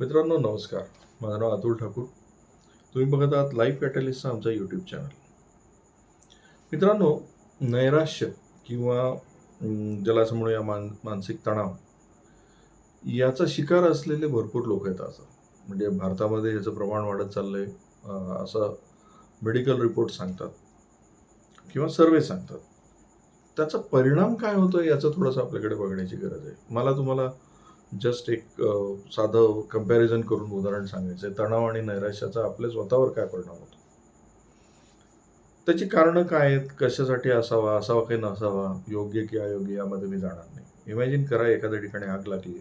मित्रांनो नमस्कार. माझं नाव अतुल ठाकूर. तुम्ही बघत आहात लाईफ कॅटलिस्टचा आमचा यूट्यूब चॅनल मित्रांनो नैराश्य किंवा ज्याला असं म्हणूया मान मानसिक तणाव याचा शिकार असलेले भरपूर लोक आहेत असं. म्हणजे भारतामध्ये याचं प्रमाण वाढत चाललं आहे असं मेडिकल रिपोर्ट सांगतात किंवा सर्वे सांगतात. त्याचा परिणाम काय होतो याचं थोडंसं आपल्याकडे बघण्याची गरज आहे. मला तुम्हाला जस्ट एक साधं कंपॅरिझन करून उदाहरण सांगायचं आहे तणाव आणि नैराश्याचा आपल्या स्वतःवर काय परिणाम होतो? त्याची कारणं काय आहेत? कशासाठी असावा? असावा काही नसावा? योग्य की अयोग्य यामध्ये मी जाणार नाही. इमॅजिन करा एखाद्या ठिकाणी आग लागली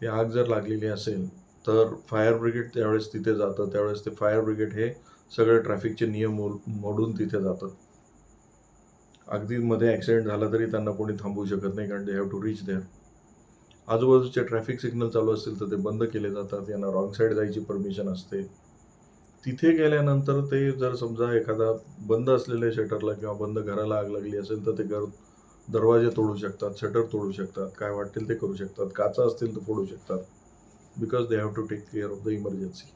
ती आग जर लागलेली असेल तर फायर ब्रिगेड त्यावेळेस तिथे जातं. त्यावेळेस ते फायर ब्रिगेड हे सगळे ट्रॅफिकचे नियम मोडून तिथे जातं. अगदी मध्ये ॲक्सिडेंट झाला तरी त्यांना कोणी थांबवू शकत नाही कारण they have to reach there आजूबाजूचे ट्रॅफिक सिग्नल चालू असतील तर ते बंद केले जातात यांना रॉंग साईड जायची परमिशन असते. तिथे गेल्यानंतर ते जर समजा एखादा बंद असलेल्या शटरला किंवा बंद घराला आग लागली असेल तर ते घर दरवाजे तोडू शकतात शटर तोडू शकतात काय वाटेल ते करू शकतात काचा असतील तर फोडू शकतात. Because they have to take care of the emergency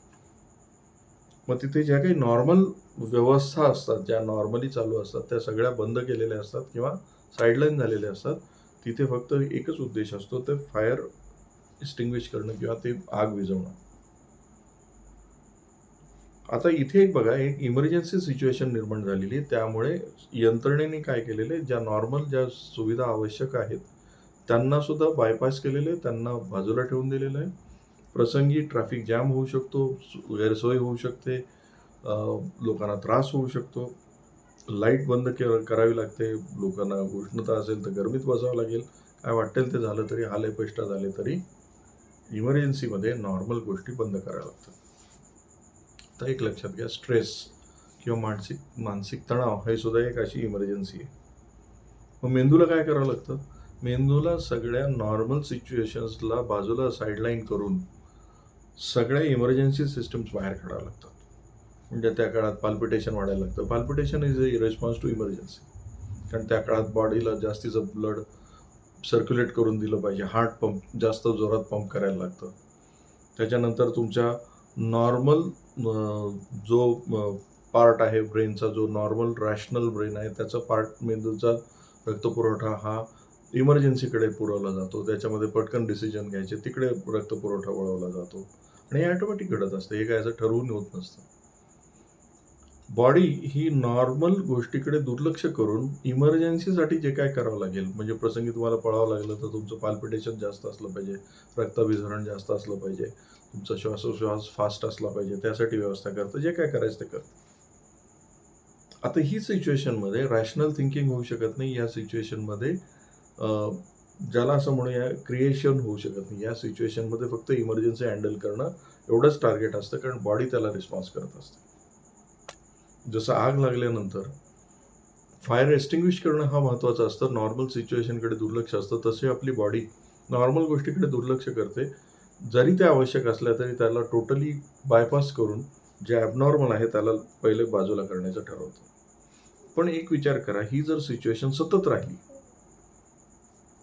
मग तिथे ज्या काही नॉर्मल व्यवस्था असतात ज्या नॉर्मली चालू असतात त्या सगळ्या बंद केलेल्या असतात किंवा साईडलाईन झालेल्या असतात तिथे फक्त एकच उद्देश असतो ते फायर एक्सटिंग्विश करणं किंवा ते आग विझवणं. आता इथे एक बघा एक इमर्जन्सी सिच्युएशन निर्माण झालेली आहे. त्यामुळे यंत्रणेने काय केलेलं आहे ज्या नॉर्मल ज्या सुविधा आवश्यक आहेत त्यांना सुद्धा बायपास केलेलं आहे त्यांना बाजूला ठेवून दिलेलं आहे. प्रसंगी ट्रॅफिक जॅम होऊ शकतो सु- गैरसोय होऊ शकते लोकांना त्रास होऊ शकतो. लाइट बंद के करावी लागते. लोकांना उष्णता असेल तर गरमीत बसावं लागेल. काय वाटेल ते झालं तरी हाले झाले तरी इमर्जन्सीमध्ये नॉर्मल गोष्टी बंद कराव्या लागतात. तर एक लक्षात घ्या स्ट्रेस किंवा मानसिक मानसिक तणाव हे सुद्धा एक अशी इमर्जन्सी आहे. मग मेंदूला काय करावं लागतं? मेंदूला सगळ्या नॉर्मल सिच्युएशन्सला बाजूला साईडलाईन करून सगळ्या इमर्जन्सी सिस्टम्स बाहेर काढाव्या लागतात म्हणजे त्या काळात पाल्पिटेशन वाढायला लागतं. Palpitation is a response to emergency कारण त्या काळात बॉडीला जास्तीचं ब्लड सर्क्युलेट करून दिलं पाहिजे. हार्ट पंप जास्त जोरात पंप करायला लागतं. त्याच्यानंतर तुमच्या नॉर्मल जो पार्ट आहे ब्रेनचा जो नॉर्मल रॅशनल ब्रेन आहे त्याचा पार्ट मेंदूचा रक्तपुरवठा हा इमर्जन्सीकडे पुरवला जातो. त्याच्यामध्ये पटकन डिसिजन घ्यायचे तिकडे रक्तपुरवठा वळवला जातो. आणि हे ॲटोमॅटिक घडत असतं. हे काय असं ठरवून होत नसतं. बॉडी ही नॉर्मल गोष्टीकडे दुर्लक्ष करून इमर्जन्सीसाठी जे काय करावं लागेल म्हणजे प्रसंगी तुम्हाला पळावं लागलं तर तुमचं पाल्पिटेशन जास्त असलं पाहिजे रक्ताभिसरण जास्त असलं पाहिजे तुमचा श्वासोश्वास फास्ट असला पाहिजे त्यासाठी व्यवस्था करतं जे काय करायचं ते करतं आता ही सिच्युएशनमध्ये रॅशनल थिंकिंग होऊ शकत नाही या सिच्युएशनमध्ये ज्याला असं म्हणूया क्रिएशन होऊ शकत नाही. या सिच्युएशनमध्ये फक्त इमर्जन्सी हँडल करणं एवढंच टार्गेट असतं कारण बॉडी त्याला रिस्पॉन्स करत असते. जसं आग लागल्यानंतर फायर एस्टिंग्विश करणं हा महत्त्वाचं असतं. नॉर्मल सिच्युएशनकडे दुर्लक्ष असतं. तसे आपली बॉडी नॉर्मल गोष्टीकडे दुर्लक्ष करते. जरी त्या आवश्यक असल्या तरी त्याला टोटली बायपास करून जे ॲबनॉर्मल आहे त्याला पहिले बाजूला करण्याचं ठरवतं. पण एक विचार करा ही जर सिच्युएशन सतत राहिली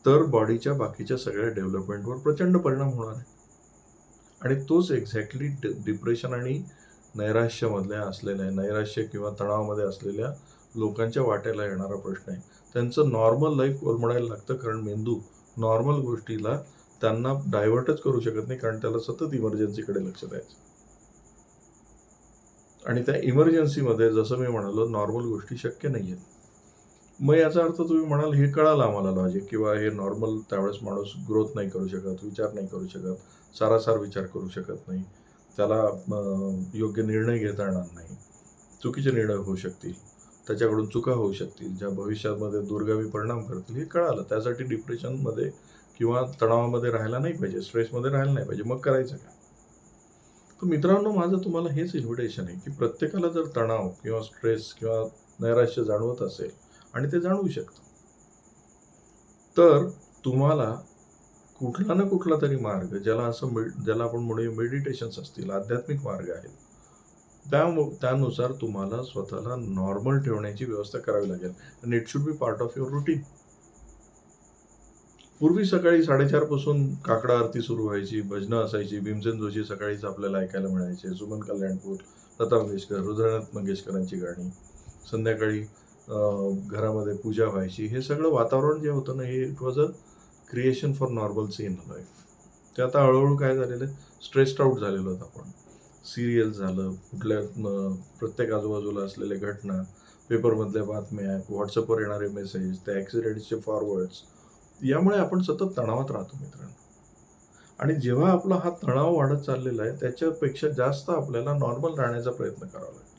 तर बॉडीच्या बाकीच्या सगळ्या डेव्हलपमेंटवर प्रचंड परिणाम होणार आहे. आणि तोच एक्झॅक्टली डिप्रेशन आणि नैराश्यामधल्या असलेल्या नैराश्य किंवा तणावामध्ये असलेल्या लोकांच्या वाट्याला येणारा प्रश्न आहे. त्यांचं नॉर्मल लाईफ कोलमडायला लागतं कारण मेंदू नॉर्मल गोष्टीला त्यांना डायव्हर्टच करू शकत नाही कारण त्याला सतत इमर्जन्सीकडे लक्ष द्यायचं. आणि त्या इमर्जन्सीमध्ये जसं मी म्हणालो नॉर्मल गोष्टी शक्य नाही आहेत मग याचा अर्थ तुम्ही म्हणाल हे कळालं आम्हाला लॉजिक किंवा हे नॉर्मल त्यावेळेस माणूस ग्रोथ नाही करू शकत विचार नाही करू शकत सारासार विचार करू शकत नाही. त्याला योग्य निर्णय घेता येणार नाही. चुकीचे निर्णय होऊ शकतील. त्याच्याकडून चुका होऊ शकतील. ज्या भविष्यामध्ये दुर्गामी परिणाम करतील हे कळालं. त्यासाठी डिप्रेशनमध्ये किंवा तणावामध्ये राहायला नाही पाहिजे. स्ट्रेसमध्ये राहायला नाही पाहिजे. मग करायचं काय? तर मित्रांनो माझं तुम्हाला हेच इन्व्हिटेशन आहे की प्रत्येकाला जर तणाव किंवा स्ट्रेस किंवा नैराश्य जाणवत असेल आणि ते जाणवू शकतं. तर तुम्हाला कुठला ना कुठला तरी मार्ग ज्याला असं मिड ज्याला आपण म्हणूया मेडिटेशन्स असतील आध्यात्मिक मार्ग आहेत. त्या त्यानुसार तुम्हाला स्वतःला नॉर्मल ठेवण्याची व्यवस्था करावी लागेल. आणि it should be part of your routine पूर्वी सकाळी साडेचारपासून काकडा आरती सुरू व्हायची भजनं असायची भीमसेन जोशी सकाळीच आपल्याला ऐकायला मिळायचे सुमन कल्याणपूर लता मंगेशकर रुद्रनाथ मंगेशकरांची गाणी संध्याकाळी घरामध्ये पूजा व्हायची हे सगळं वातावरण जे होतं ना हे it was a creation for normalcy in life ते आता हळूहळू काय झालेलं आहे? स्ट्रेस्ड आउट झालेलो आहोत आपण. सिरियल झालं कुठल्या प्रत्येक आजूबाजूला असलेल्या घटना पेपरमधल्या बातम्या व्हॉट्सअपवर येणारे मेसेज त्या ॲक्सिडेंट्सचे फॉरवर्ड्स यामुळे आपण सतत तणावात राहतो मित्रांनो. आणि जेव्हा आपला हा तणाव वाढत चाललेला आहे त्याच्यापेक्षा जास्त आपल्याला नॉर्मल राहण्याचा प्रयत्न करावा लागेल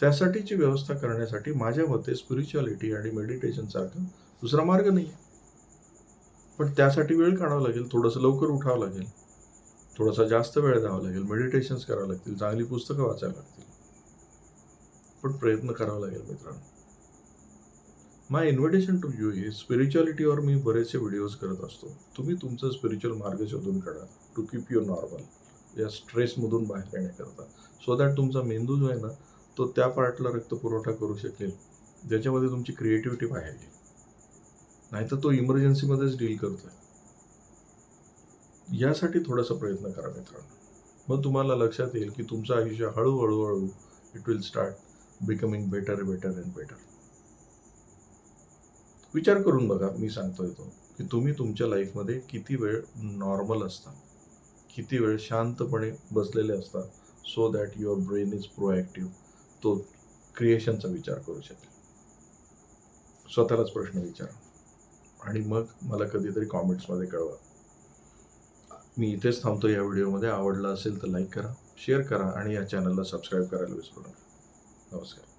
त्यासाठीची व्यवस्था करण्यासाठी माझ्या मते स्पिरिच्युअलिटी आणि मेडिटेशनसारखा दुसरा मार्ग नाही आहे पण त्यासाठी वेळ काढावा लागेल थोडंसं लवकर उठावं लागेल. थोडासा जास्त वेळ द्यावा लागेल मेडिटेशन्स करावं लागतील चांगली पुस्तकं वाचावी लागतील. पण प्रयत्न करावा लागेल मित्रांनो. My invitation to you is स्पिरिच्युअलिटीवर मी बरेचसे व्हिडिओज करत असतो. तुम्ही तुमचं स्पिरिच्युअल मार्ग शोधून काढा टू कीप यू नॉर्मल या स्ट्रेसमधून बाहेर येण्याकरता सो दॅट तुमचा मेंदू जो आहे ना तो त्या पार्टला रक्तपुरवठा करू शकेल. ज्याच्यामध्ये तुमची क्रिएटिव्हिटी बाहेर येईल. नाहीतर तो इमर्जन्सीमध्येच डील करतोय. यासाठी थोडासा प्रयत्न करा मित्रांनो. मग तुम्हाला लक्षात येईल की तुमचं आयुष्य हळूहळू हळू it will start becoming better better and better विचार करून बघा मी सांगतोय तो की तुम्ही तुमच्या लाईफमध्ये किती वेळ नॉर्मल असता. किती वेळ शांतपणे बसलेले असता so that your brain is proactive तो क्रिएशनचा विचार करू शकेल. स्वतःलाच प्रश्न विचारा. आणि मग मला कधीतरी कॉमेंट्समध्ये कळवा. मी इथेच थांबतो या व्हिडिओमध्ये. आवडला असेल तर लाईक करा शेअर करा आणि या चॅनलला सबस्क्राईब करायला विसरू नका. नमस्कार.